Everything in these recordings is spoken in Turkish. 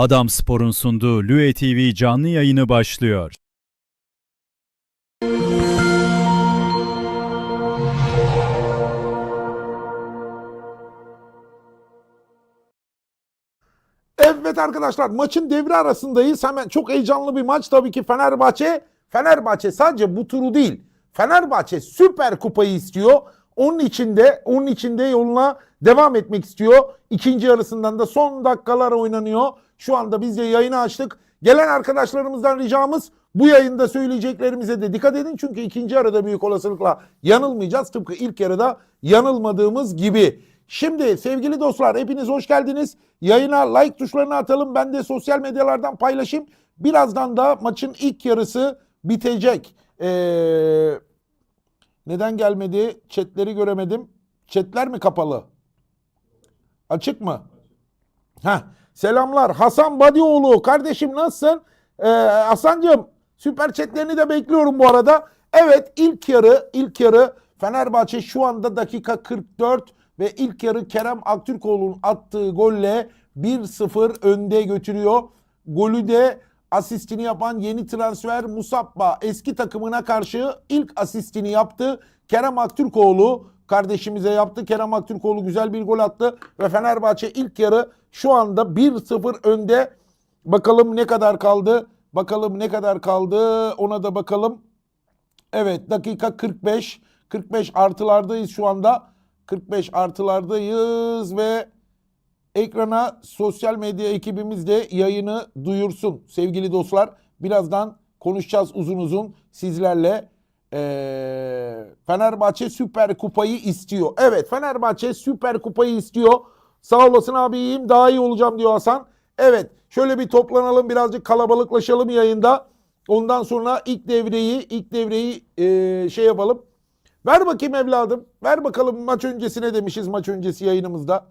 Adam Spor'un sunduğu Lüe TV canlı yayını başlıyor. Evet arkadaşlar maçın devre arasındayız. Hemen çok heyecanlı bir maç tabii ki Fenerbahçe. Fenerbahçe sadece bu turu değil. Fenerbahçe Süper Kupayı istiyor. Onun içinde onun içinde yoluna devam etmek istiyor. İkinci yarısından da son dakikalar oynanıyor. Şu anda biz de yayını açtık. Gelen arkadaşlarımızdan ricamız bu yayında söyleyeceklerimize de dikkat edin. Çünkü ikinci yarıda büyük olasılıkla yanılmayacağız. Tıpkı ilk yarıda yanılmadığımız gibi. Şimdi sevgili dostlar hepiniz hoş geldiniz. Yayına like tuşlarını atalım. Ben de sosyal medyalardan paylaşayım. Birazdan da maçın ilk yarısı bitecek. Ee, neden gelmedi? Chatleri göremedim. Chatler mi kapalı? Açık mı? Heh, selamlar. Hasan Badioğlu. Kardeşim nasılsın? Ee, Hasan'cığım süper chatlerini de bekliyorum bu arada. Evet ilk yarı ilk yarı Fenerbahçe şu anda dakika 44 ve ilk yarı Kerem Aktürkoğlu'nun attığı golle 1-0 önde götürüyor. Golü de asistini yapan yeni transfer Musabba eski takımına karşı ilk asistini yaptı. Kerem Aktürkoğlu kardeşimize yaptı. Kerem Aktürkoğlu güzel bir gol attı ve Fenerbahçe ilk yarı şu anda 1-0 önde. Bakalım ne kadar kaldı? Bakalım ne kadar kaldı? Ona da bakalım. Evet dakika 45. 45 artılardayız şu anda. 45 artılardayız ve ekrana sosyal medya ekibimiz de yayını duyursun sevgili dostlar. Birazdan konuşacağız uzun uzun sizlerle. Ee, Fenerbahçe Süper Kupayı istiyor. Evet Fenerbahçe Süper Kupayı istiyor. Sağ olasın abi iyiyim daha iyi olacağım diyor Hasan. Evet şöyle bir toplanalım birazcık kalabalıklaşalım yayında. Ondan sonra ilk devreyi ilk devreyi ee, şey yapalım. Ver bakayım evladım. Ver bakalım maç öncesine demişiz maç öncesi yayınımızda.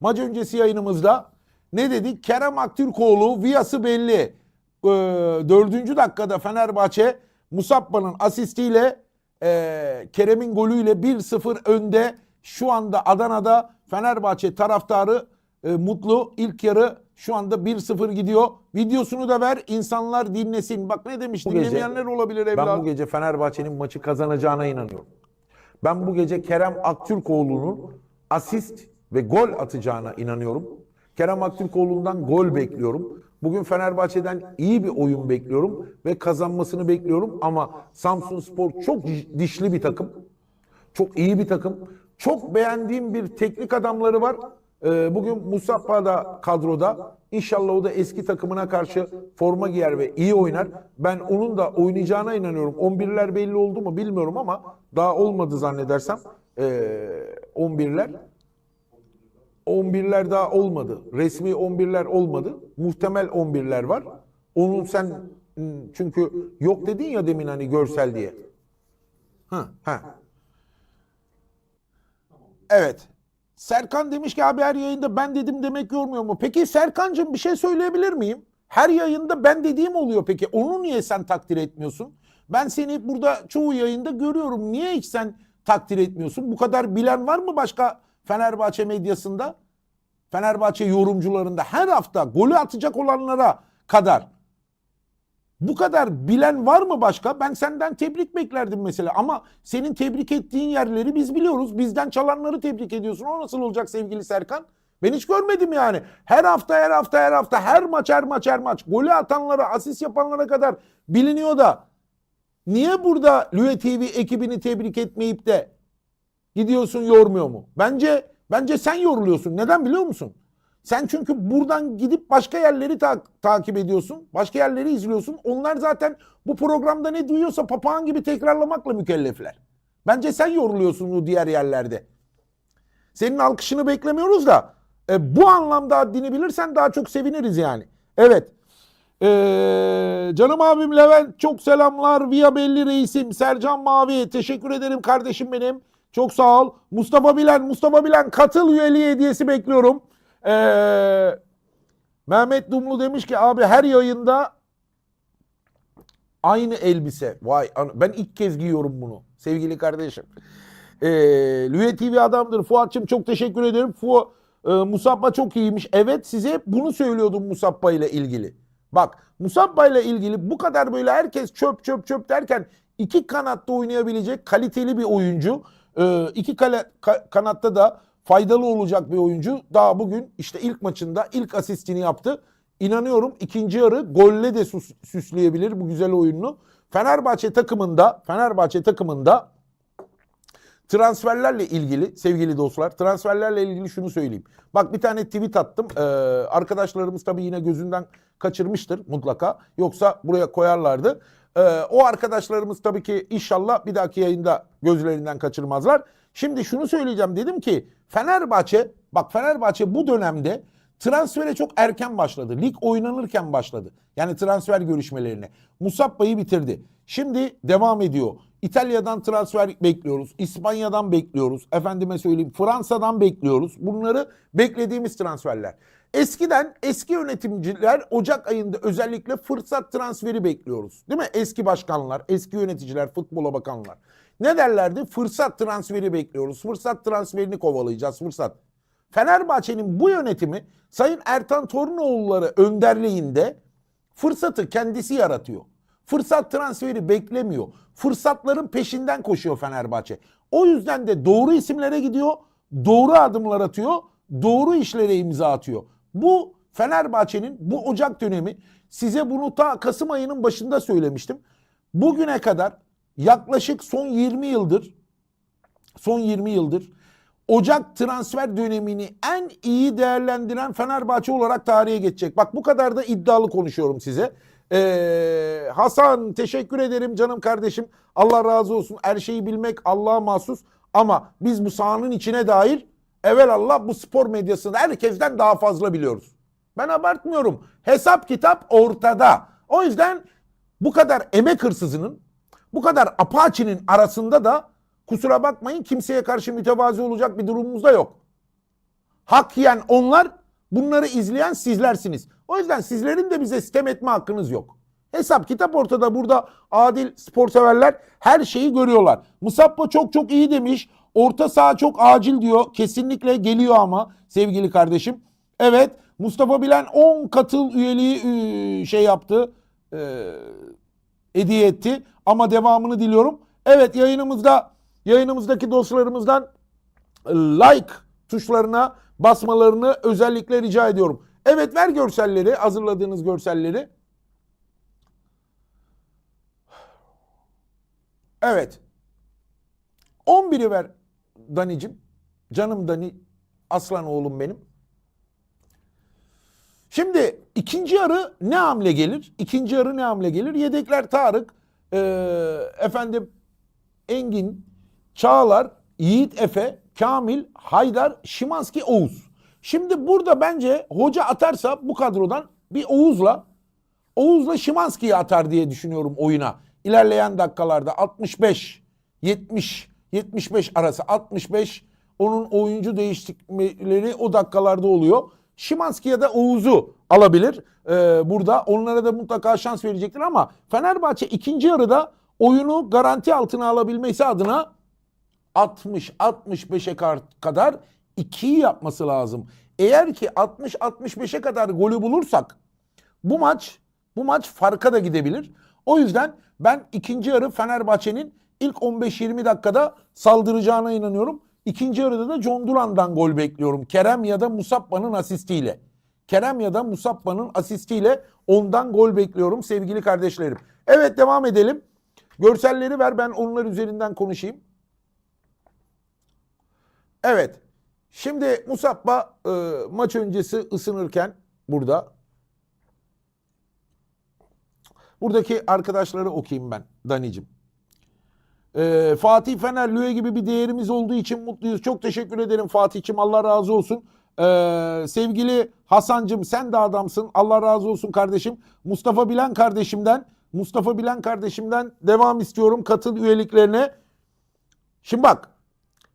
Maç öncesi yayınımızda ne dedik? Kerem Aktürkoğlu viyası belli. Ee, dördüncü dakikada Fenerbahçe Musabba'nın asistiyle e, Kerem'in golüyle 1-0 önde. Şu anda Adana'da Fenerbahçe taraftarı e, mutlu. İlk yarı şu anda 1-0 gidiyor. Videosunu da ver insanlar dinlesin. Bak ne demiş Bu gece- dinlemeyenler olabilir Ben evladım. bu gece Fenerbahçe'nin maçı kazanacağına inanıyorum. Ben bu gece Kerem Aktürkoğlu'nun asist ve gol atacağına inanıyorum. Kerem Aktürkoğlu'ndan gol bekliyorum. Bugün Fenerbahçe'den iyi bir oyun bekliyorum ve kazanmasını bekliyorum ama Samsun Spor çok dişli bir takım. Çok iyi bir takım. Çok beğendiğim bir teknik adamları var. Ee, bugün Musabba da kadroda. İnşallah o da eski takımına karşı forma giyer ve iyi oynar. Ben onun da oynayacağına inanıyorum. 11'ler belli oldu mu bilmiyorum ama daha olmadı zannedersem. Ee, 11'ler. 11'ler daha olmadı. Resmi 11'ler olmadı. Muhtemel 11'ler var. Onun sen çünkü yok dedin ya demin hani görsel diye. Ha, ha. Evet. Serkan demiş ki abi her yayında ben dedim demek yormuyor mu? Peki Serkan'cığım bir şey söyleyebilir miyim? Her yayında ben dediğim oluyor peki. Onu niye sen takdir etmiyorsun? Ben seni burada çoğu yayında görüyorum. Niye hiç sen takdir etmiyorsun? Bu kadar bilen var mı başka Fenerbahçe medyasında? Fenerbahçe yorumcularında her hafta golü atacak olanlara kadar bu kadar bilen var mı başka? Ben senden tebrik beklerdim mesela ama senin tebrik ettiğin yerleri biz biliyoruz. Bizden çalanları tebrik ediyorsun. O nasıl olacak sevgili Serkan? Ben hiç görmedim yani. Her hafta her hafta her hafta her maç her maç her maç golü atanlara asist yapanlara kadar biliniyor da niye burada Lüe TV ekibini tebrik etmeyip de gidiyorsun yormuyor mu? Bence bence sen yoruluyorsun. Neden biliyor musun? Sen çünkü buradan gidip başka yerleri ta- takip ediyorsun. Başka yerleri izliyorsun. Onlar zaten bu programda ne duyuyorsa papağan gibi tekrarlamakla mükellefler. Bence sen yoruluyorsun o diğer yerlerde. Senin alkışını beklemiyoruz da e, bu anlamda haddini bilirsen daha çok seviniriz yani. Evet. Ee, canım abim Levent çok selamlar. Via Belli Reisim. Sercan Mavi teşekkür ederim kardeşim benim. Çok sağ ol. Mustafa Bilen, Mustafa Bilen katıl üyeliği hediyesi bekliyorum. Ee, Mehmet Dumlu demiş ki abi her yayında aynı elbise. Vay ben ilk kez giyiyorum bunu sevgili kardeşim. Ee, Lüye TV adamdır. Fuat'cığım çok teşekkür ederim. Fu Ee, Musabba çok iyiymiş. Evet size hep bunu söylüyordum Musabba ile ilgili. Bak Musabba ile ilgili bu kadar böyle herkes çöp çöp çöp derken iki kanatta oynayabilecek kaliteli bir oyuncu. Ee, iki kale, ka- kanatta da faydalı olacak bir oyuncu. Daha bugün işte ilk maçında ilk asistini yaptı. İnanıyorum ikinci yarı golle de süs- süsleyebilir bu güzel oyununu. Fenerbahçe takımında Fenerbahçe takımında transferlerle ilgili sevgili dostlar transferlerle ilgili şunu söyleyeyim. Bak bir tane tweet attım. Ee, arkadaşlarımız tabii yine gözünden kaçırmıştır mutlaka. Yoksa buraya koyarlardı. Ee, o arkadaşlarımız tabii ki inşallah bir dahaki yayında gözlerinden kaçırmazlar. Şimdi şunu söyleyeceğim dedim ki Fenerbahçe bak Fenerbahçe bu dönemde transfere çok erken başladı. Lig oynanırken başladı. Yani transfer görüşmelerine. Musabba'yı bitirdi. Şimdi devam ediyor. İtalya'dan transfer bekliyoruz. İspanya'dan bekliyoruz. Efendime söyleyeyim Fransa'dan bekliyoruz. Bunları beklediğimiz transferler. Eskiden eski yönetimciler Ocak ayında özellikle fırsat transferi bekliyoruz. Değil mi? Eski başkanlar, eski yöneticiler, futbola bakanlar. Ne derlerdi? Fırsat transferi bekliyoruz. Fırsat transferini kovalayacağız. Fırsat. Fenerbahçe'nin bu yönetimi Sayın Ertan Torunoğulları önderliğinde fırsatı kendisi yaratıyor. Fırsat transferi beklemiyor. Fırsatların peşinden koşuyor Fenerbahçe. O yüzden de doğru isimlere gidiyor, doğru adımlar atıyor, doğru işlere imza atıyor. Bu Fenerbahçe'nin bu Ocak dönemi size bunu ta Kasım ayının başında söylemiştim. Bugüne kadar yaklaşık son 20 yıldır son 20 yıldır Ocak transfer dönemini en iyi değerlendiren Fenerbahçe olarak tarihe geçecek. Bak bu kadar da iddialı konuşuyorum size. Ee, Hasan teşekkür ederim canım kardeşim. Allah razı olsun. Her şeyi bilmek Allah'a mahsus. Ama biz bu sahanın içine dair evvelallah bu spor medyasında herkesten daha fazla biliyoruz. Ben abartmıyorum. Hesap kitap ortada. O yüzden bu kadar emek hırsızının, bu kadar apaçinin arasında da kusura bakmayın kimseye karşı mütevazi olacak bir durumumuz da yok. Hak yiyen onlar, bunları izleyen sizlersiniz. O yüzden sizlerin de bize sitem etme hakkınız yok. Hesap kitap ortada burada adil spor severler her şeyi görüyorlar. Musabba çok çok iyi demiş. Orta saha çok acil diyor. Kesinlikle geliyor ama sevgili kardeşim. Evet Mustafa Bilen 10 katıl üyeliği ıı, şey yaptı. Ee, hediye etti. Ama devamını diliyorum. Evet yayınımızda yayınımızdaki dostlarımızdan like tuşlarına basmalarını özellikle rica ediyorum. Evet ver görselleri, hazırladığınız görselleri. Evet. 11'i ver Danicim. Canım Dani, aslan oğlum benim. Şimdi ikinci yarı ne hamle gelir? İkinci yarı ne hamle gelir? Yedekler Tarık, eee, efendim Engin, Çağlar, Yiğit Efe, Kamil, Haydar, Şimanski, Oğuz. Şimdi burada bence hoca atarsa bu kadrodan bir Oğuz'la Oğuz'la Şimanski'yi atar diye düşünüyorum oyuna. İlerleyen dakikalarda 65, 70, 75 arası 65 onun oyuncu değişiklikleri o dakikalarda oluyor. Şimanski ya da Oğuz'u alabilir ee, burada. Onlara da mutlaka şans verecektir ama Fenerbahçe ikinci yarıda oyunu garanti altına alabilmesi adına 60-65'e kar- kadar 2'yi yapması lazım. Eğer ki 60-65'e kadar golü bulursak bu maç bu maç farka da gidebilir. O yüzden ben ikinci yarı Fenerbahçe'nin ilk 15-20 dakikada saldıracağına inanıyorum. İkinci yarıda da John Duran'dan gol bekliyorum. Kerem ya da Musabba'nın asistiyle. Kerem ya da Musabba'nın asistiyle ondan gol bekliyorum sevgili kardeşlerim. Evet devam edelim. Görselleri ver ben onlar üzerinden konuşayım. Evet. Şimdi Musabba e, maç öncesi ısınırken burada. Buradaki arkadaşları okuyayım ben Danicim. E, Fatih Fener, Lüe gibi bir değerimiz olduğu için mutluyuz. Çok teşekkür ederim Fatih'cim. Allah razı olsun. E, sevgili Hasan'cım sen de adamsın. Allah razı olsun kardeşim. Mustafa Bilen kardeşimden Mustafa Bilen kardeşimden devam istiyorum katıl üyeliklerine. Şimdi bak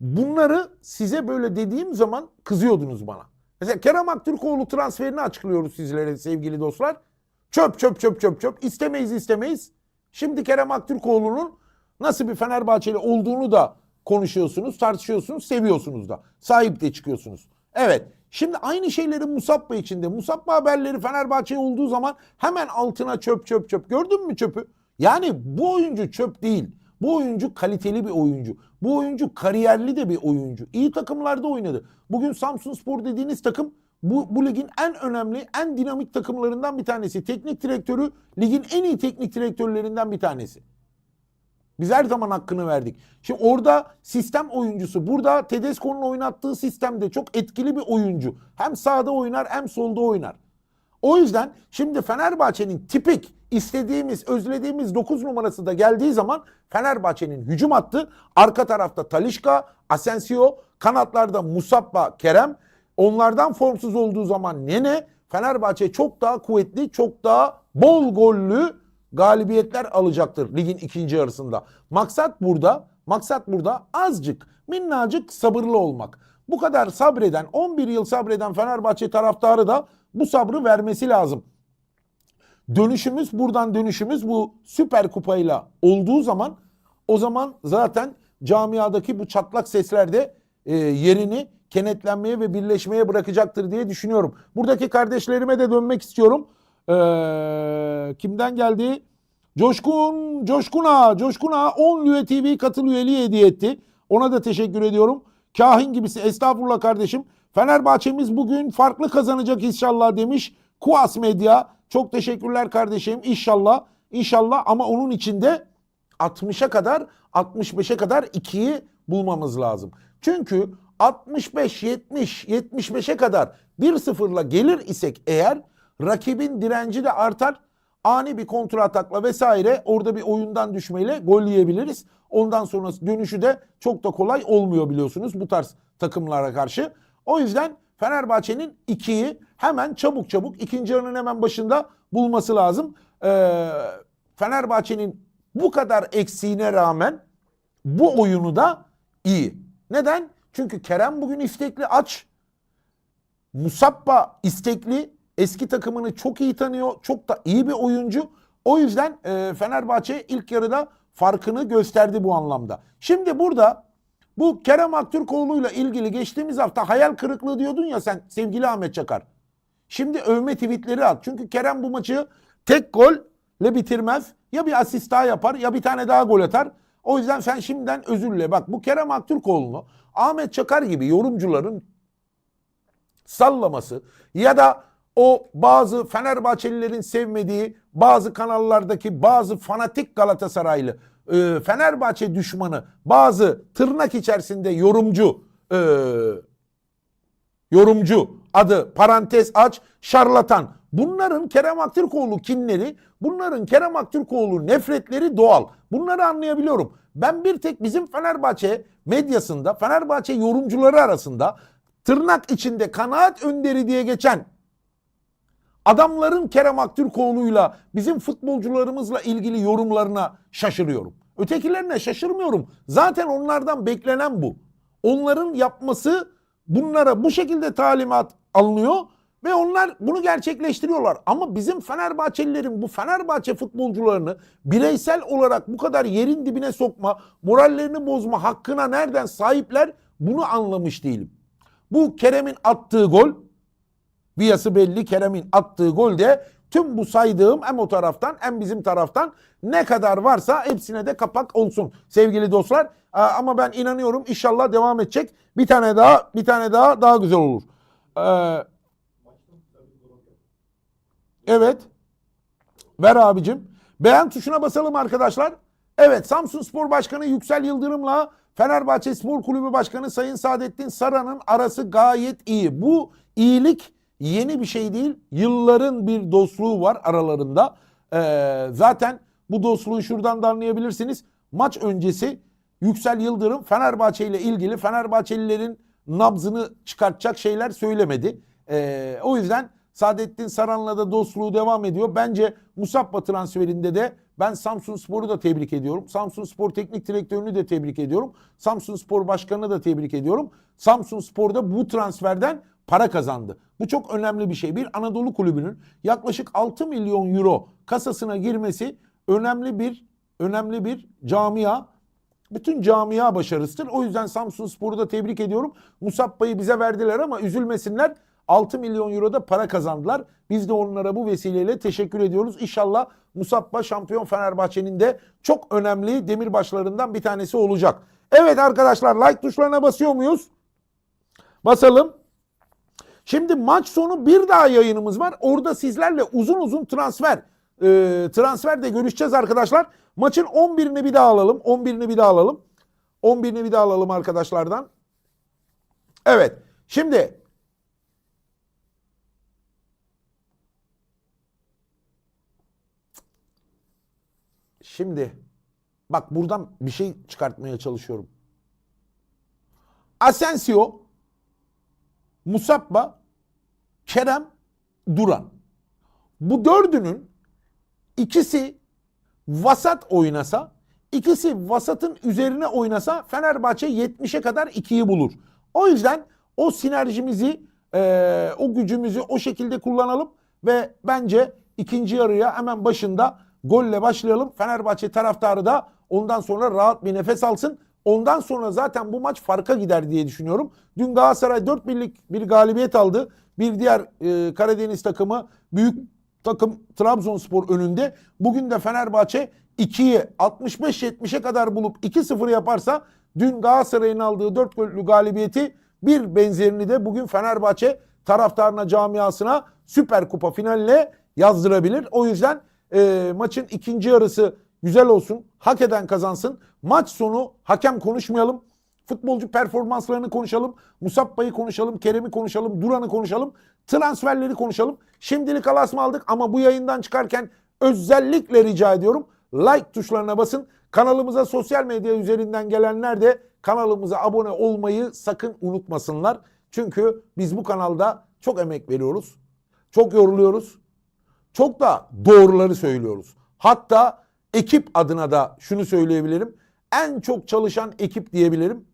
bunları size böyle dediğim zaman kızıyordunuz bana. Mesela Kerem Aktürkoğlu transferini açıklıyoruz sizlere sevgili dostlar. Çöp çöp çöp çöp çöp istemeyiz istemeyiz. Şimdi Kerem Aktürkoğlu'nun nasıl bir Fenerbahçeli olduğunu da konuşuyorsunuz, tartışıyorsunuz, seviyorsunuz da. Sahip de çıkıyorsunuz. Evet Şimdi aynı şeyleri Musabba içinde. Musabba haberleri Fenerbahçe olduğu zaman hemen altına çöp çöp çöp. Gördün mü çöpü? Yani bu oyuncu çöp değil. Bu oyuncu kaliteli bir oyuncu. Bu oyuncu kariyerli de bir oyuncu. İyi takımlarda oynadı. Bugün Samsun Spor dediğiniz takım bu, bu ligin en önemli, en dinamik takımlarından bir tanesi. Teknik direktörü ligin en iyi teknik direktörlerinden bir tanesi. Biz her zaman hakkını verdik. Şimdi orada sistem oyuncusu. Burada Tedesco'nun oynattığı sistemde çok etkili bir oyuncu. Hem sağda oynar hem solda oynar. O yüzden şimdi Fenerbahçe'nin tipik istediğimiz, özlediğimiz 9 numarası da geldiği zaman Fenerbahçe'nin hücum hattı arka tarafta Talişka, Asensio, kanatlarda Musabba, Kerem. Onlardan formsuz olduğu zaman Nene Fenerbahçe çok daha kuvvetli, çok daha bol gollü galibiyetler alacaktır ligin ikinci yarısında. Maksat burada, maksat burada azıcık, minnacık sabırlı olmak. Bu kadar sabreden, 11 yıl sabreden Fenerbahçe taraftarı da bu sabrı vermesi lazım. Dönüşümüz buradan dönüşümüz bu Süper Kupayla olduğu zaman o zaman zaten camiadaki bu çatlak sesler de e, yerini kenetlenmeye ve birleşmeye bırakacaktır diye düşünüyorum. Buradaki kardeşlerime de dönmek istiyorum. Ee, kimden geldi? Coşkun, Coşkuna, Coşkuna 10 Lüve TV katıl üyeliği hediye etti. Ona da teşekkür ediyorum. Kahin gibisi estağfurullah kardeşim. Fenerbahçe'miz bugün farklı kazanacak inşallah demiş. Kuas Medya. Çok teşekkürler kardeşim. İnşallah. İnşallah ama onun içinde 60'a kadar 65'e kadar 2'yi bulmamız lazım. Çünkü 65, 70, 75'e kadar 1-0'la gelir isek eğer rakibin direnci de artar. Ani bir kontra atakla vesaire orada bir oyundan düşmeyle gol yiyebiliriz. Ondan sonra dönüşü de çok da kolay olmuyor biliyorsunuz bu tarz takımlara karşı. O yüzden Fenerbahçe'nin 2'yi hemen çabuk çabuk ikinci yarının hemen başında bulması lazım. Ee, Fenerbahçe'nin bu kadar eksiğine rağmen bu oyunu da iyi. Neden? Çünkü Kerem bugün istekli aç. Musabba istekli. Eski takımını çok iyi tanıyor. Çok da iyi bir oyuncu. O yüzden e, Fenerbahçe ilk yarıda farkını gösterdi bu anlamda. Şimdi burada bu Kerem Aktürkoğlu'yla ilgili geçtiğimiz hafta hayal kırıklığı diyordun ya sen sevgili Ahmet Çakar. Şimdi övme tweetleri at. Çünkü Kerem bu maçı tek golle bitirmez. Ya bir asist daha yapar ya bir tane daha gol atar. O yüzden sen şimdiden özürle. Bak bu Kerem Aktürkoğlu'nu Ahmet Çakar gibi yorumcuların sallaması ya da o bazı Fenerbahçelilerin sevmediği bazı kanallardaki bazı fanatik Galatasaraylı e, Fenerbahçe düşmanı bazı tırnak içerisinde yorumcu e, yorumcu adı parantez aç şarlatan. Bunların Kerem Aktürkoğlu kinleri, bunların Kerem Aktürkoğlu nefretleri doğal. Bunları anlayabiliyorum. Ben bir tek bizim Fenerbahçe medyasında, Fenerbahçe yorumcuları arasında tırnak içinde kanaat önderi diye geçen adamların Kerem Aktürkoğlu'yla bizim futbolcularımızla ilgili yorumlarına şaşırıyorum. Ötekilerine şaşırmıyorum. Zaten onlardan beklenen bu. Onların yapması bunlara bu şekilde talimat alınıyor ve onlar bunu gerçekleştiriyorlar. Ama bizim Fenerbahçelilerin bu Fenerbahçe futbolcularını bireysel olarak bu kadar yerin dibine sokma, morallerini bozma hakkına nereden sahipler bunu anlamış değilim. Bu Kerem'in attığı gol Viyası belli Kerem'in attığı golde tüm bu saydığım hem o taraftan hem bizim taraftan ne kadar varsa hepsine de kapak olsun sevgili dostlar. Ama ben inanıyorum inşallah devam edecek. Bir tane daha bir tane daha daha güzel olur. Ee, evet. Ver abicim. Beğen tuşuna basalım arkadaşlar. Evet Samsun Spor Başkanı Yüksel Yıldırım'la Fenerbahçe Spor Kulübü Başkanı Sayın Saadettin Saran'ın arası gayet iyi. Bu iyilik yeni bir şey değil. Yılların bir dostluğu var aralarında. Ee, zaten bu dostluğu şuradan da anlayabilirsiniz. Maç öncesi Yüksel Yıldırım Fenerbahçe ile ilgili Fenerbahçelilerin nabzını çıkartacak şeyler söylemedi. Ee, o yüzden Saadettin Saran'la da dostluğu devam ediyor. Bence Musabba transferinde de ben Samsun Spor'u da tebrik ediyorum. Samsun Spor Teknik Direktörünü de tebrik ediyorum. Samsun Spor Başkanı'nı da tebrik ediyorum. Samsun Spor'da bu transferden para kazandı. Bu çok önemli bir şey. Bir Anadolu kulübünün yaklaşık 6 milyon euro kasasına girmesi önemli bir önemli bir camia. bütün camia başarısıdır. O yüzden Samsun Spor'u da tebrik ediyorum. Musabba'yı bize verdiler ama üzülmesinler. 6 milyon euro da para kazandılar. Biz de onlara bu vesileyle teşekkür ediyoruz. İnşallah Musabba şampiyon Fenerbahçe'nin de çok önemli demirbaşlarından bir tanesi olacak. Evet arkadaşlar like tuşlarına basıyor muyuz? Basalım. Şimdi maç sonu bir daha yayınımız var. Orada sizlerle uzun uzun transfer e, transfer de görüşeceğiz arkadaşlar. Maçın 11'ini bir daha alalım. 11'ini bir daha alalım. 11'ini bir daha alalım arkadaşlardan. Evet. Şimdi Şimdi bak buradan bir şey çıkartmaya çalışıyorum. Asensio, Musabba, Kerem, Duran. Bu dördünün ikisi vasat oynasa, ikisi vasatın üzerine oynasa Fenerbahçe 70'e kadar 2'yi bulur. O yüzden o sinerjimizi, eee, o gücümüzü o şekilde kullanalım ve bence ikinci yarıya hemen başında golle başlayalım. Fenerbahçe taraftarı da ondan sonra rahat bir nefes alsın. Ondan sonra zaten bu maç farka gider diye düşünüyorum. Dün Galatasaray 4 birlik bir galibiyet aldı. Bir diğer e, Karadeniz takımı büyük takım Trabzonspor önünde. Bugün de Fenerbahçe 2'yi 65-70'e kadar bulup 2-0 yaparsa dün Galatasaray'ın aldığı 4 gollü galibiyeti bir benzerini de bugün Fenerbahçe taraftarına camiasına Süper Kupa finaline yazdırabilir. O yüzden e, maçın ikinci yarısı güzel olsun. Hak eden kazansın. Maç sonu hakem konuşmayalım. Futbolcu performanslarını konuşalım. Musabba'yı konuşalım. Kerem'i konuşalım. Duran'ı konuşalım. Transferleri konuşalım. Şimdilik alasma aldık ama bu yayından çıkarken özellikle rica ediyorum. Like tuşlarına basın. Kanalımıza sosyal medya üzerinden gelenler de kanalımıza abone olmayı sakın unutmasınlar. Çünkü biz bu kanalda çok emek veriyoruz. Çok yoruluyoruz. Çok da doğruları söylüyoruz. Hatta ekip adına da şunu söyleyebilirim. En çok çalışan ekip diyebilirim.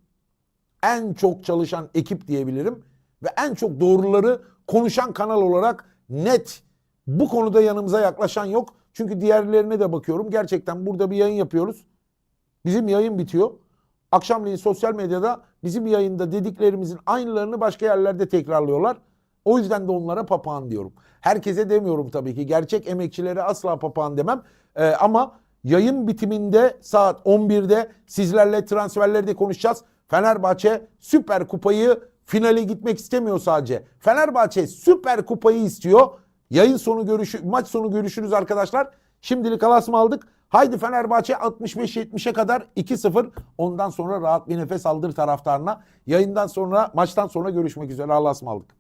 En çok çalışan ekip diyebilirim. Ve en çok doğruları konuşan kanal olarak net bu konuda yanımıza yaklaşan yok. Çünkü diğerlerine de bakıyorum. Gerçekten burada bir yayın yapıyoruz. Bizim yayın bitiyor. Akşamleyin sosyal medyada bizim yayında dediklerimizin aynılarını başka yerlerde tekrarlıyorlar. O yüzden de onlara papağan diyorum. Herkese demiyorum tabii ki. Gerçek emekçilere asla papağan demem. Ee, ama yayın bitiminde saat 11'de sizlerle transferleri de konuşacağız. Fenerbahçe Süper Kupayı finale gitmek istemiyor sadece. Fenerbahçe Süper Kupayı istiyor. Yayın sonu görüşü, maç sonu görüşürüz arkadaşlar. Şimdilik alasma aldık. Haydi Fenerbahçe 65-70'e kadar 2-0. Ondan sonra rahat bir nefes aldır taraftarına. Yayından sonra, maçtan sonra görüşmek üzere. Allah'a ısmarladık.